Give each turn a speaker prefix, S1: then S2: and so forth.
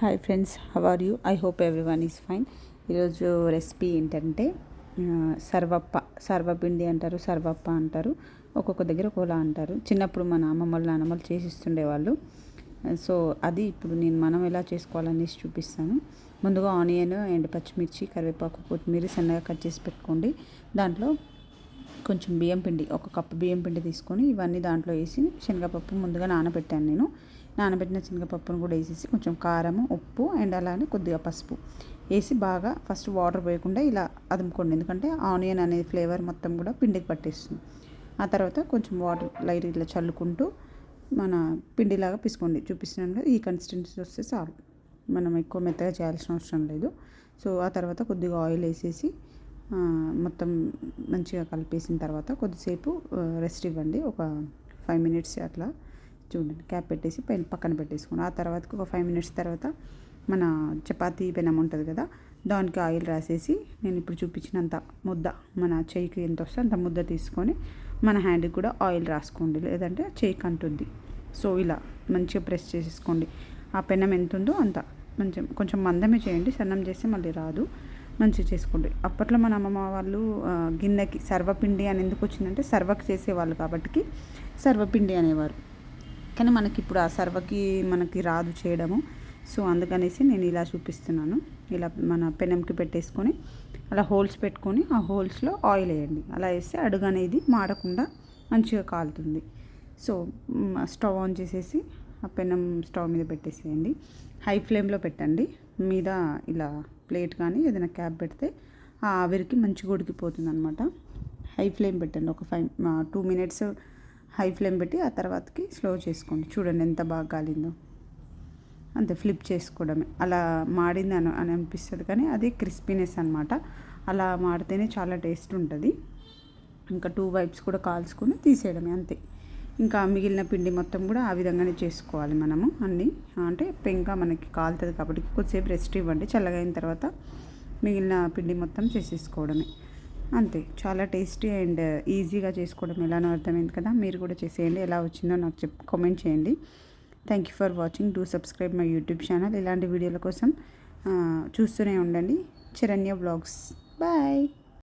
S1: Hi friends how are you I hope everyone is fine ఈరోజు recipe ఏంటంటే సర్వప్ప సర్వపిండి అంటారు సర్వప్ప అంటారు ఒక్కొక్క దగ్గర ఒకలా అంటారు. చిన్నప్పుడు మన అమ్మమ్మలు నాన్నమ్మలు చేసిస్తుండేవాళ్ళు సో అది ఇప్పుడు నేను మనం ఎలా చేసుకోవాలనేసి చూపిస్తాను. ముందుగా ఆనియన్ అండ్ పచ్చిమిర్చి కరివేపాకు కొత్తిమీర సన్నగా కట్ చేసి పెట్టుకోండి. దాంట్లో కొంచెం బియ్యం పిండి ఒక కప్పు బియ్యం పిండి తీసుకొని ఇవన్నీ దాంట్లో వేసి శనగపప్పు ముందుగా నానబెట్టాను నేను. నానబెట్టిన శనగపప్పును కూడా వేసేసి కొంచెం కారము ఉప్పు అండ్ అలానే కొద్దిగా పసుపు వేసి బాగా ఫస్ట్ వాటర్ పోయకుండా ఇలా అదుముకోండి. ఎందుకంటే ఆనియన్ అనే ఫ్లేవర్ మొత్తం కూడా పిండికి పట్టేస్తుంది. ఆ తర్వాత కొంచెం వాటర్ లైట్ ఇట్లా చల్లుకుంటూ మన పిండిలాగా పిసుకోండి. చూపిస్తున్నాను కదా ఈ కన్సిస్టెన్సీ వస్తే చాలు. మనం ఎక్కువ మెత్తగా చేయాల్సిన అవసరం లేదు. సో ఆ తర్వాత కొద్దిగా ఆయిల్ వేసేసి మొత్తం మంచిగా కలిపేసిన తర్వాత కొద్దిసేపు రెస్ట్ ఇవ్వండి. ఒక ఫైవ్ మినిట్స్ అట్లా చూడండి. క్యాప్ పెట్టేసి పైన పక్కన పెట్టేసుకోండి. ఆ తర్వాతకి ఒక ఫైవ్ మినిట్స్ తర్వాత మన చపాతీ పెనం ఉంటుంది కదా దానికి ఆయిల్ రాసేసి నేను ఇప్పుడు చూపించినంత ముద్ద మన చేయికి ఎంత వస్తే అంత ముద్ద తీసుకొని మన హ్యాండ్కి కూడా ఆయిల్ రాసుకోండి. లేదంటే చేయికి అంటుంది సో ఇలా మంచిగా ప్రెస్ చేసేసుకోండి. ఆ పెనం ఎంత ఉందో అంత. మంచి కొంచెం మందమే చేయండి. సన్నం చేస్తే మళ్ళీ రాదు. మంచిగా చేసుకోండి. అప్పట్లో మన అమ్మమ్మ వాళ్ళు గిన్నెకి సర్వపిండి అని ఎందుకు వచ్చిందంటే సర్వకు చేసేవాళ్ళు కాబట్టి సర్వపిండి అనేవారు. కానీ మనకి ఇప్పుడు ఆ సర్వకి మనకి రాదు చేయడము. సో అందుకనేసి నేను ఇలా చూపిస్తున్నాను. ఇలా మన పెనంకి పెట్టేసుకొని అలా హోల్స్ పెట్టుకొని ఆ హోల్స్లో ఆయిల్ వేయండి. అలా వేస్తే అడుగు అనేది మాడకుండా మంచిగా కాలుతుంది. సో స్టవ్ ఆన్ చేసేసి ఆ పెనం స్టవ్ మీద పెట్టేసేయండి. హై ఫ్లేమ్లో పెట్టండి. మీద ఇలా ప్లేట్ కానీ ఏదైనా క్యాప్ పెడితే ఆ ఆవిరికి మంచిగా ఉడికిపోతుంది అనమాట హై ఫ్లేమ్ పెట్టండి. ఒక five two minutes high flame పెట్టి ఆ తర్వాతకి స్లో చేసుకోండి. చూడండి ఎంత బాగా కాలిందో. అంతే ఫ్లిప్ చేసుకోవడమే. అలా మాడింది అని అని అనిపిస్తుంది కానీ అది క్రిస్పీనెస్ అనమాట అలా మాడితేనే చాలా టేస్ట్ ఉంటుంది. ఇంకా టూ వైప్స్ కూడా కాల్చుకొని తీసేయడమే అంతే. ఇంకా మిగిలిన పిండి మొత్తం కూడా ఆ విధంగానే చేసుకోవాలి మనము అన్నీ. అంటే పెంక మనకి కాలుతుంది కాబట్టి కొద్దిసేపు రెస్ట్ ఇవ్వండి. చల్లగైన తర్వాత మిగిలిన పిండి మొత్తం చేసేసుకోవడమే. అంతే. చాలా టేస్టీ అండ్ ఈజీగా చేసుకోవడం ఎలానో అర్థమైంది కదా. మీరు కూడా చేసేయండి. ఎలా వచ్చిందో నాకు చెప్ కామెంట్ చేయండి. Thank you for watching do subscribe my YouTube channel ఇలాంటి వీడియోల కోసం చూస్తూనే ఉండండి. చిరణ్య బ్లాగ్స్ బాయ్